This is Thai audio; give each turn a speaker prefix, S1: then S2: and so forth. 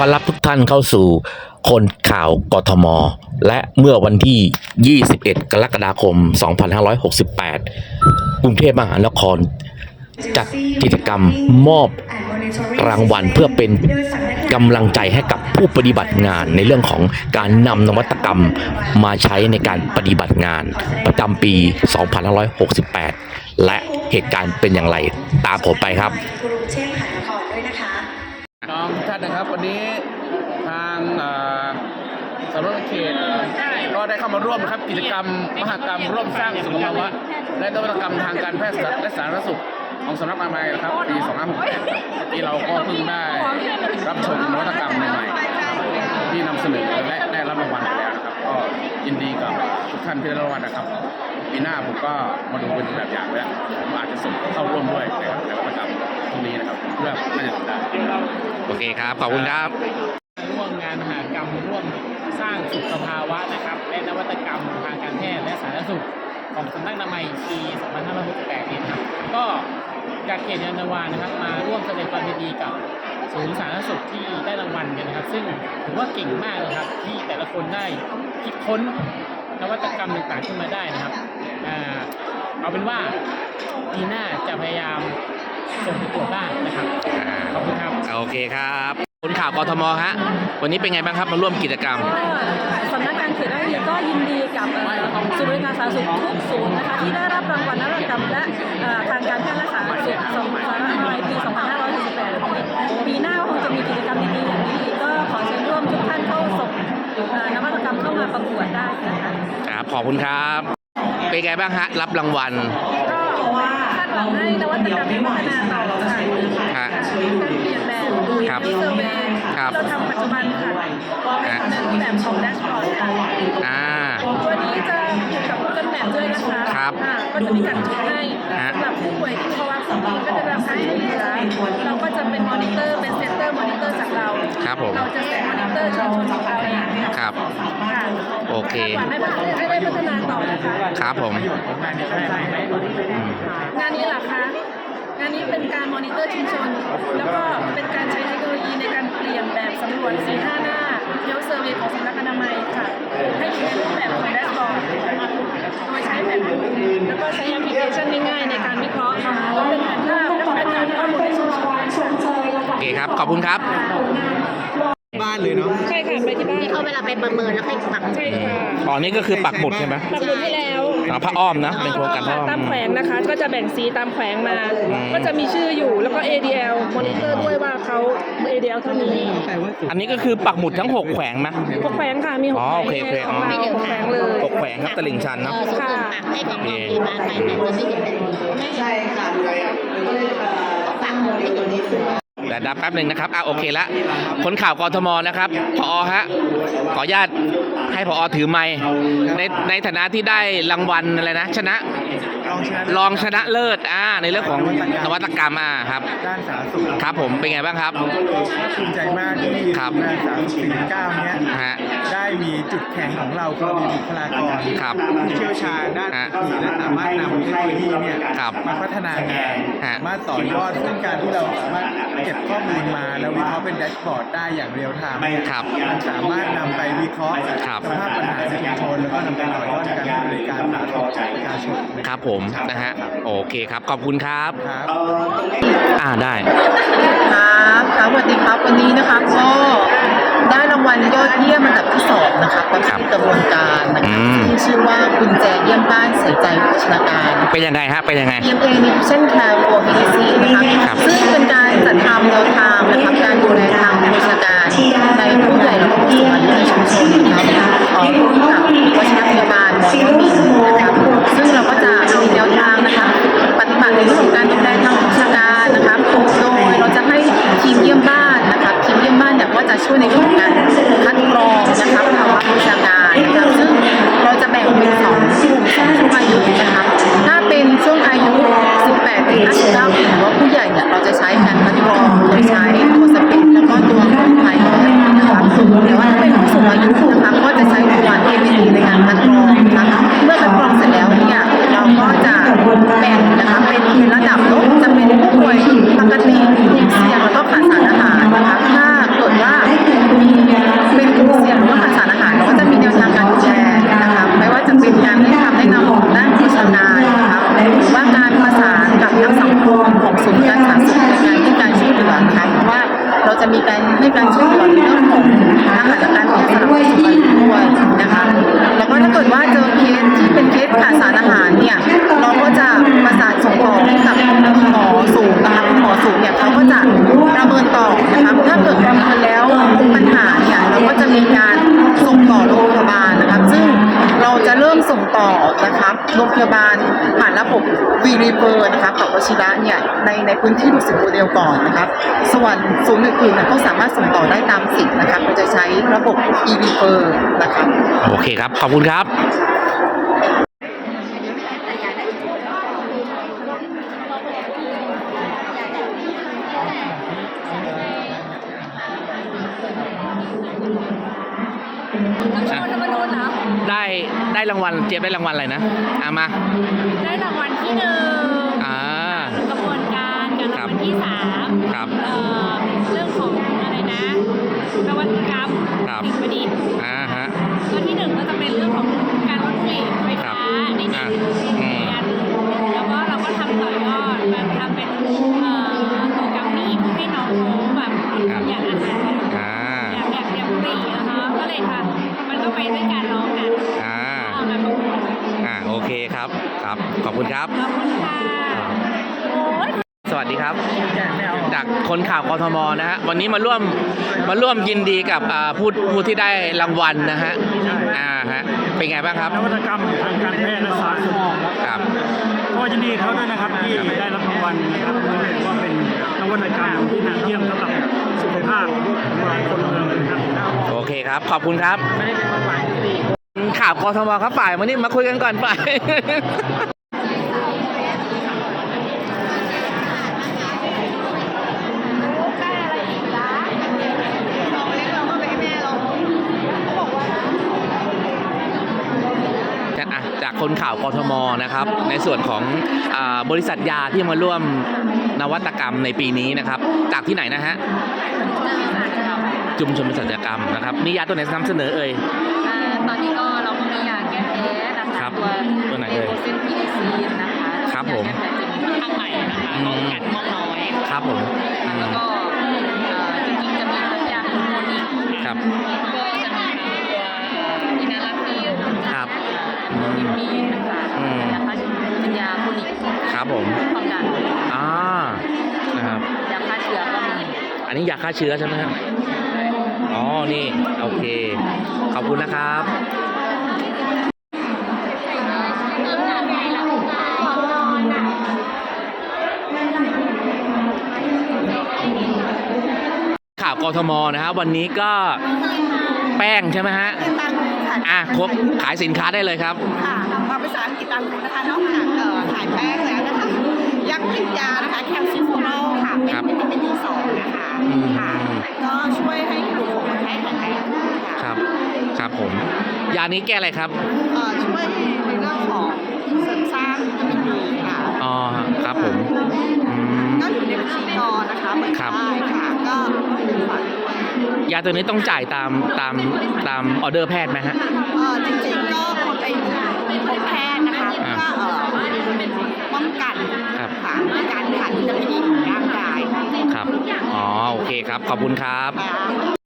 S1: อรับทุกท่านเข้าสู่คนข่าวกทม และเมื่อวันที่ 21 กรกฎาคม 2568 กรุงเทพมหานคร จัดกิจกรรมมอบรางวัลเพื่อเป็นกำลังใจให้กับผู้ปฏิบัติงานในเรื่องของการนำนวัตกรรมมาใช้ในการปฏิบัติงาน ประจำปี 2568 และเหตุการณ์เป็นอย่างไร ตามผมไปครับ
S2: กรุงเทพมหานครด้วยนะคะ
S3: น้องท่านนะครับวันนี้ สำนักเขตก็ได้เข้ามาร่วมครับกิจกรรมมหกรรมร่วมสร้างสุขภาวะและนวัตกรรมทางการแพทย์และสาธารณสุขของสำนักอนามัยนะครับปี2568ที่เราก็เพิ่งได้รับชมนวัตกรรมใหม่ๆที่นำเสนอและได้รับรางวัลไปแล้วนะครับ ก็ยินดีกับทุกท่านที่ได้รับรางวัลนะครับปีหน้าผมก็มาดูเป็นแบบอย่างแล้วผมอาจจะส่งเข้าร่วมด้วยในนวัตกรรมตรงนี้นะครับเพื่อน่าจะทำได้
S1: โอเคครับ ขอบคุณครับ
S4: ร่วมงานมหากรรมร่วม สุขภาวะนะครับ และนวัตกรรมทางการแพทย์และสาธารณสุขของสำนักอนามัยปี2568นี้นะครับก็จากเขตยานาวานะครับ มาร่วมแสดงความยินดีกับศูนย์สาธารณสุขที่ได้รางวัลกันนะครับ ซึ่งถือว่าเก่งมากเลยครับ ที่แต่ละคนได้คิดค้นนวัตกรรมต่างๆขึ้นมาได้นะครับเอาเป็นว่าปีหน้าจะพยายามส่งไปตรวจบ้างนะครับ ขอบคุณครับ
S1: โอเคครับ คนข่าวกทมฮะวันนี้เป็นไงบ้างครับมาร่วมกิจกรรม
S5: สำนักงานเขตราชบุรีก็ยินดีกับเอ่อศูนย์บริการสาธารณสุขทุกศูนย์นะคะที่ได้รับรางวัลนวัตกรรมและเอ่อทางการแพทย์และสาธารณสุขสองสาธารณสุขปี 2568ปีหน้าคงจะมีกิจกรรมดีๆอย่างนี้อีกก็ขอเชิญร่วมทุกท่านเข้าส่งเอ่อนวัตกรรมเข้ามาประกวดได้นะคะ
S1: ครับขอบคุณครับ เป็นไงบ้างฮะรับรางวัล
S5: ก็คาดหวังให้นวัตกรรมนี้พัฒนาต่อค่ะ
S1: ฮะ
S5: การเปลี่ยนแปลง
S1: ครับ
S5: ที่เซอร์เวย์
S1: ครับ
S5: เราทำปัจจุบันค่ะให้ทำในรูปแบบของแดชบอร์ดค่ะ
S1: อ่า
S5: ตัวนี้จะอยู่กับ Google Map ด้วยนะคะ
S1: ครับ
S5: อ่าก็จะมีการจุดให้
S1: ฮะ
S5: สำหรับผู้ป่วยที่ภาวะสมองก็จะรับการช่วยเหลือเราก็จะเป็นมอนิเตอร์เป็นเซนเตอร์มอนิเตอร์จากเรา
S1: ครับผม
S5: เราจะเป็นมอนิเตอร์ชุมชนของเราเองค่ะ
S1: ครับ
S5: ค่ะ
S1: โอเค
S5: คาดหวังให้พัฒนาให้ได้พัฒนาต่อนะคะ
S1: ครับผม
S5: งานนี้เหรอคะ งานนี้เป็นการมอนิเตอร์ชุมชน แบบสำรวจ4 5หน้าเฮลเซอร์เวย์ของสำนักอนามัยค่ะ ให้อยู่ในรูปแบบของแดชบอร์ดโดยใช้แผนแล้วก็ใช้แอปพลิเคชันง่ายๆในการวิเคราะห์เป็นแผนภาพและเป็นฐานข้อมูลในชุมชน
S1: โอเคครับ ขอบคุณครับ
S6: บ้านเลยเนาะ
S5: ใช่ค่ะไปที่บ้าน
S2: ที่เขาเวลาไปประเมินแล้วค่อยปัก
S5: ใช่ค่ะ
S1: อ๋อนี่ก็คือปักหมุดใช่ไหม
S5: ปักหมุดให้แล้ว
S1: อ๋อพระอ้อมนะ เป็นโครงการพระอ้อม
S5: ตามแขวงนะคะ ก็จะแบ่งสีตามแขวงมา
S1: อืม
S5: ก็จะมีชื่ออยู่แล้วก็ ADL มอนิเตอร์ด้วยว่าเขา ADL เท่านี้
S1: อันนี้ก็คือปักหมุดทั้ง 6 แขวงไหม
S5: หกแขวงค่ะมีหก
S1: อ๋อ
S5: แขวง
S1: โอเคโอเคอ๋อ
S5: ไม่เหลือแขวงเลย
S1: หกแขวงครับตลิ่งชัน
S2: เอ
S1: เนาะ
S2: อสมมติปักให้ของโรงพยาบาลไปแต่จะไม่เห็นแบบนี้ไม่ใช่ค่ะปักหมดให้ตัวนี้
S1: แต่ดับแป๊บหนึ่งนะครับอะโอเคละคนข่าวกทมนะครับพอฮะขออนุญาตให้พอถือไมค์ในในฐานะที่ได้รางวัลอะไรนะ ชนะรองชนะเลิศอ่าในเรื่องของนวัตกรรมอ่าครับ
S6: ด้านสาธารณสุข
S1: ครับผมเป็นไงบ้างครับ
S6: เราก็ภูมิใจมากที่
S1: ครับ
S6: งานสามสี่เก้าเนี้ย
S1: ฮะ
S6: ได้มีจุดแข็งของเราคือมีบุคลากร
S1: ครับ
S6: ผู้เชี่ยวชาญด้าน
S1: ฮะ
S6: อื่นและสามารถนำเทคโนโลยีเนี่ย
S1: ครับ
S6: มาพัฒนางาน
S1: ฮะ
S6: สามารถต่อยอดซึ่งการที่เราสามารถเก็บข้อมูลมาแล้ววิเคราะห์เป็นแดชบอร์ดได้อย่างเรียลไทม์
S1: ครับ
S6: มันสามารถนำไปวิเคราะห์
S1: ครับ
S6: สภาพปัญหาในชุมชนแล้วก็นำไปต่อยอดในการให้บริการสาธารณสุขประชาชนนะ
S1: ค
S6: ค
S1: รั
S6: รั
S1: บบผมนะฮะโอเคครับขอบคุณครับ
S6: ครับ
S1: อ่าได้
S7: ครับครับสวัสดีครับวันนี้นะคะก็ ได้รางวัลยอดเยี่ยมอันดับที่สองนะคะประเภทกระบวนการนะ
S1: อื
S7: คะ
S1: ม
S7: ที่ชื่อว่ากุญแจเยี่ยมบ้านใส่ใจโภชนาการ
S1: เป็นยังไงฮะเป็นยังไง
S7: EMA Nutrition Care for Medicine นะคะ
S1: ครับ
S7: ซึ่งเป็นการจัดทำแนวทาง เนี่ย Councilmember ในในพื้นที่ดูสิตโมเดลก่อนนะครับ ส่วนศูนย์อื่นๆเนี่ยก็สามารถส่งต่อได้ตามสิทธิ์นะครับเราจะใช้ระบบ e r e f e r นะครับ
S1: โอเคครับ ขอบคุณครับได้ได้รางวัลเจี๊ยบได้รางวัลอะไรนะอามา
S5: ได้รางวัลที่หนึ่ง
S1: อ่า
S5: ที่สาม
S1: ครับ
S5: เอ่อเรื่องของอะไรนะนวัตกรรม
S1: ครับ
S5: สิ่งประดิษฐ์
S1: อ่าฮะ
S5: ตัวที่หนึ่งก็จะเป็นเรื่องของการลดผลิตไฟ
S1: ครับ
S5: ฟ้าใน
S1: อ่า
S5: ดิน
S1: อืม
S5: แล้วก็เราก็ทำต่อยอดมาทำเป็นเอ่อตัวกัมมี่เพื่อให้น้องเขาแบบอยากอาหาร
S1: อ่า
S5: อยากอยากอยากปรีนะคะก็เลยค่ะ มันก็ไปด้วยการร้องกัน
S1: อ่า
S5: เอามาประกวด
S1: อ่า โอเคครับ ครับ ขอบคุณครับ
S5: ขอบคุณค่ะโอ้ย
S1: ส วัสดีครับ จากคนข่าวกทมนะฮะวันนี้มาร่วมมาร่วมยินดีกับอ่าผู้ผู้ที่ได้รางวัลนะฮะอ่าฮะเป็นไงบ้างครับ
S8: นวัตกรรมทางการแพทย์และสาธารณสุข
S1: ครับ
S8: ก็ยินดีเขาด้วยนะครับที่ได้รับรางวัลนะครับถือว่าเป็นนวัตกรรมที่ดีเยี่ยมสำหรับสุขภาพของเราคนเมืองนะครับ
S1: โอเคครับขอบคุณครับข่าวกทมครับฝ่ายมานี่มาคุยกันก่อนฝ่าย จากอะจากคน ข่าวกทมนะครับ ในส่วนของอาบริษัทยาที่มาร่วมนวัตกรรมในปีนี้นะครับ จากที่ไหนนะฮะจุมชนบริษัทยากรรมนะครับมียาตัวไหนนำเสนอเอ่ย
S2: อ่าตอนนี้ก็เราก็มียาแก้แพ้นะ
S1: ครั
S2: คะ
S1: บ
S2: ตัว
S1: ตัวไหนเอ่ย
S2: เซนพีดีซีนนะคะ
S1: ครับผม
S2: ยาแก้แพ้เป็นข้างใหม่นะคะ
S1: อืม
S2: กัดม่วงน้อย
S1: ครับผมอื
S2: แล้ว
S1: ม
S2: ก็
S1: ครับผม
S2: ความดัน
S1: อ่านะครับ
S2: ยาฆ่าเชื้อก็มี
S1: อันนี้ยาฆ่าเชื้อใช่ไหมครับอ๋อนี่โอเค ขอบคุณนะครับข่าวกทมนะครับ วันนี้ก็แป้งใช่ไหมฮะ
S9: ตังคูค่ะ
S1: อะครบขายสินค้าได้เลยครับ
S9: ค่ะมาภาษาอังกฤษตังคูนะคะนอกจากเอ่อขายแป้งแล้วนะคะ ยังผลิตยานะคะแคลเซียมโฟโลค่ะ เป็น
S1: ครับ
S9: วิตามิน B2 นะคะ
S1: อืม
S9: ค่ะก็ช่วยให้กระดูกของคนไข้แข็งแรงค่ะ
S1: ครับ ครับผม ยานี้แก้อะไรครับ
S9: เอ่อช่วยในเรื่องของเสริมสร้างวิตามินดีค่ะ
S1: อ๋อครับผมอืม
S9: ก็อยู่ในบัญชีกรนะคะเปิด
S1: ครับ
S9: ได้ค่ะ ก็เป็นฝากด้วย
S1: ยาตัวนี้ต้องจ่ายตามตามตามออเดอร์แพทย์ไหมฮะ
S9: เอ่อจริงๆก็ควรไปพบแพทย์นะคะเพื่อเอ่อ ป้องกัน
S1: ครับ
S9: ค่ะในการขาดวิตามินดีของร่างกาย
S1: ครับ อ๋อ โอเคครับ ขอบคุณครับ
S9: ค่ะ